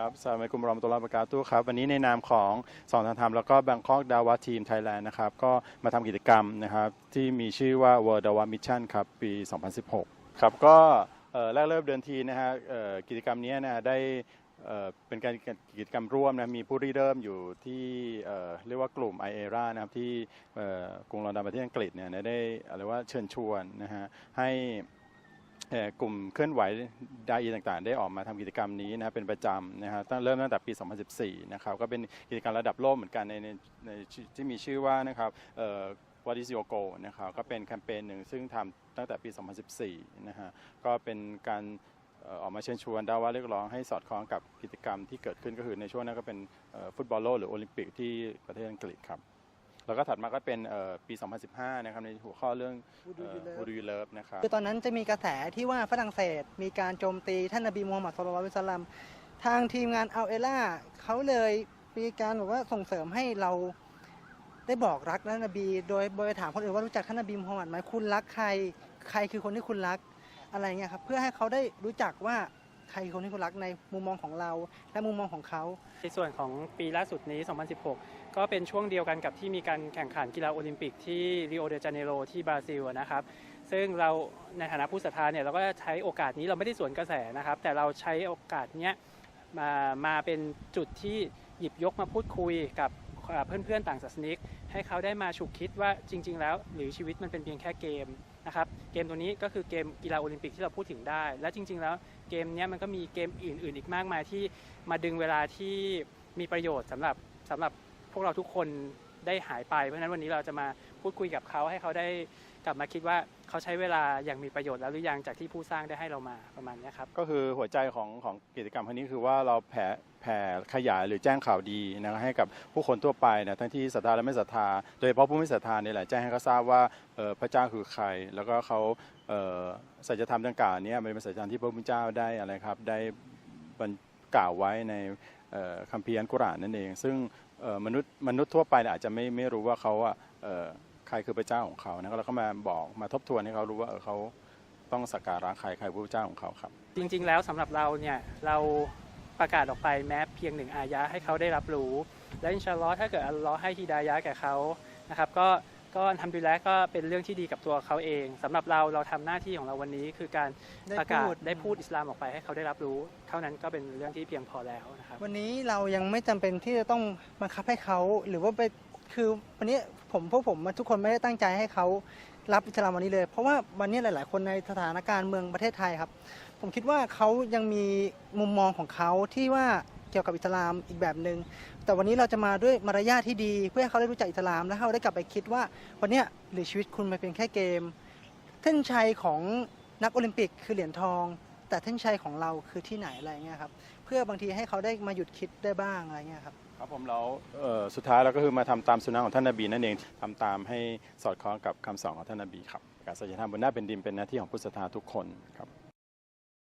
ครับสวัสดีคุณรอมตุลาปากาตุครับ วันนี้ในนามของสอนทางธรรมแล้วก็แบงคอกดาวาทีมไทยแลนด์นะครับ ก็มาทำกิจกรรมนะครับ ที่มีชื่อว่า World Dawa Mission ครับ ปี 2016 ครับ ก็แรกเริ่มเดินทีนะฮะกิจกรรมนี้นะได้เป็นการกิจกรรมร่วมนะมีผู้ริเริ่มอยู่ที่เเรียกว่ากลุ่ม i อเอรานะครับที่กรุงลอนดอนประเทศอังกฤษเนี่ยได้อะไรว่าเชิญชวนนะฮะให้ กลุ่มเคลื่อนไหวดาอีต่างๆ ได้ออกมาทำกิจกรรมนี้นะครับเป็นประจำนะฮะตั้งเริ่มตั้งแต่ปี 2014 นะครับก็เป็นกิจกรรมระดับโลกเหมือนกันในในในที่มีชื่อว่านะครับเอ่อ What is your goal นะครับก็เป็นแคมเปญหนึ่งซึ่งทำตั้งแต่ปี 2014 นะฮะก็เป็นการออกมาเชิญชวนดาว่าเรียกร้องให้สอดคล้องกับกิจกรรมที่เกิดขึ้นก็คือในช่วงนั้นก็เป็นฟุตบอลโลกหรือโอลิมปิกที่ประเทศอังกฤษครับ แล้วก็ถัดมาก็เป็นเอ่อปี 2015 นะครับในหัวข้อเรื่อง Who do you love นะครับคือตอนนั้นจะมีกระแสที่ว่าฝรั่งเศสมีการโจมตีท่านนบีมูฮัมหมัดสุลลัลลอฮุอะลัยฮิวะซัลลัมทางทีมงานอัลเอล่าเขาเลยมีการบอกว่าส่งเสริมให้เราได้บอกรักท่านนบี โดยโดยถามคนอื่นว่ารู้จักท่านนบีมูฮัมหมัดไหมคุณรักใครใครคือคนที่คุณรักอะไรเงี้ยครับเพื่อให้เขาได้รู้จักว่า ใครคนที่คุณรักในมุมมองของเรา และมุมมองของเขา ในส่วนของปีล่าสุดนี้ 2016 ก็เป็นช่วงเดียวกันกับที่มีการแข่งขันกีฬาโอลิมปิกที่ริโอเดจาเนโรที่บราซิลนะครับ ซึ่งเราในฐานะผู้ศรัทธาเนี่ยเราก็ใช้โอกาสนี้เราไม่ได้สวนกระแสนะครับ แต่เราใช้โอกาสเนี้ยมามาเป็นจุดที่หยิบยกมาพูดคุยกับเอ่อเพื่อนๆต่างศาสนิก ให้เขาได้มาฉุกคิดว่าจริง ๆ แล้ว หรือชีวิตมันเป็นเพียงแค่เกม นะครับเกมตัวนี้ก็คือเกมกีฬาโอลิมปิกที่เราพูดถึงได้ และจริง ๆ แล้วเกมนี้มันก็มีเกมอื่น ๆ อีกมากมายที่มาดึงเวลาที่มีประโยชน์สำหรับสำหรับพวกเราทุกคน ได้หายไป เพราะฉะนั้นวันนี้เราจะมาพูดคุยกับเขาให้เขาได้กลับมาคิดว่าเขาใช้เวลาอย่างมีประโยชน์แล้วหรือยังจากที่ผู้สร้างได้ให้เรามาประมาณนี้ครับก็คือหัวใจของของกิจกรรมครั้งนี้คือว่าเราแผ่แผ่ขยายหรือแจ้งข่าวดีนะครับให้กับผู้คนทั่วไปนะทั้งที่ศรัทธาและไม่ศรัทธา โดยเฉพาะผู้ไม่ศรัทธาเนี่ยแหละแจ้งให้เขาทราบว่าพระเจ้าคือใคร แล้วก็เขาเอ่อสัจธรรมดังกล่าวนี้มันเป็นสัจธรรมที่พระพุทธเจ้าได้อะไรครับได้บรรกล่าวไว้ใน คัมภีร์อัลกุรอานนั่นเอง ซึ่งมนุษย์มนุษย์ทั่วไปอาจจะไม่ไม่รู้ว่าเขาอะเอ่อใครคือพระเจ้าของเขานะแล้วก็มาบอกมาทบทวนให้เขารู้ว่าเออเขาต้องสักการะใครใครพระพุทธเจ้าของเขาครับ จริง ๆ แล้วสำหรับเราเนี่ยเราประกาศออกไปแม้เพียงหนึ่งอายะให้เขาได้รับรู้ และอินชาลลอฮ์ถ้าเกิดอัลลอฮ์ให้ฮิดายะแก่เขานะครับก็ ก็ทำดูแลก็เป็นเรื่องที่ดีกับตัวเขาเองสำหรับเราเราทำหน้าที่ของเราวันนี้คือการได้ประกาพูศดได้พูดอิสลามออกไปให้เขาได้รับรู้ เท่านั้นก็เป็นเรื่องที่เพียงพอแล้วนะครับวันนี้เรายังไม่จำเป็นที่จะต้องบังคับให้เขาหรือว่าไปคือวันนี้ผมพวกผมทุกคนไม่ได้ตั้งใจให้เขารับอิสลามวันนี้เลย เพราะว่าวันนี้หลาย ๆ คนในสถานการณ์เมืองประเทศไทยครับ ผมคิดว่าเขายังมีมุมมองของเขาที่ว่า เกี่ยวกับอิสลามอีกแบบหนึง่งแต่วันนี้เราจะมาด้วยมารยาทที่ดี เพื่อให้เขาได้รู้จักอิสลามและเขาได้กลับไปคิดว่าวันนี้หรือชีวิตคุณมันเป็นแค่เกมเส้นชัยของนักโอลิมปิกคือเหรียญทอง แต่เส้นชัยของเราคือที่ไหนอะไรเงี้ยครับเพื่อบางทีให้เขาได้มาหยุดคิดได้บ้างอะไรเงี้ยครับครับผมแล้วเสุดท้ายเราก็คือมาทำตามสุนนะของท่านนบีนั่นเองทำตามให้สอดคล้องกับคำสอนของท่านนบีครับการสัจธรรมบนหน้าเป็นดินเป็นหน้าที่ของผู้ศรัทธาทุกคนครับ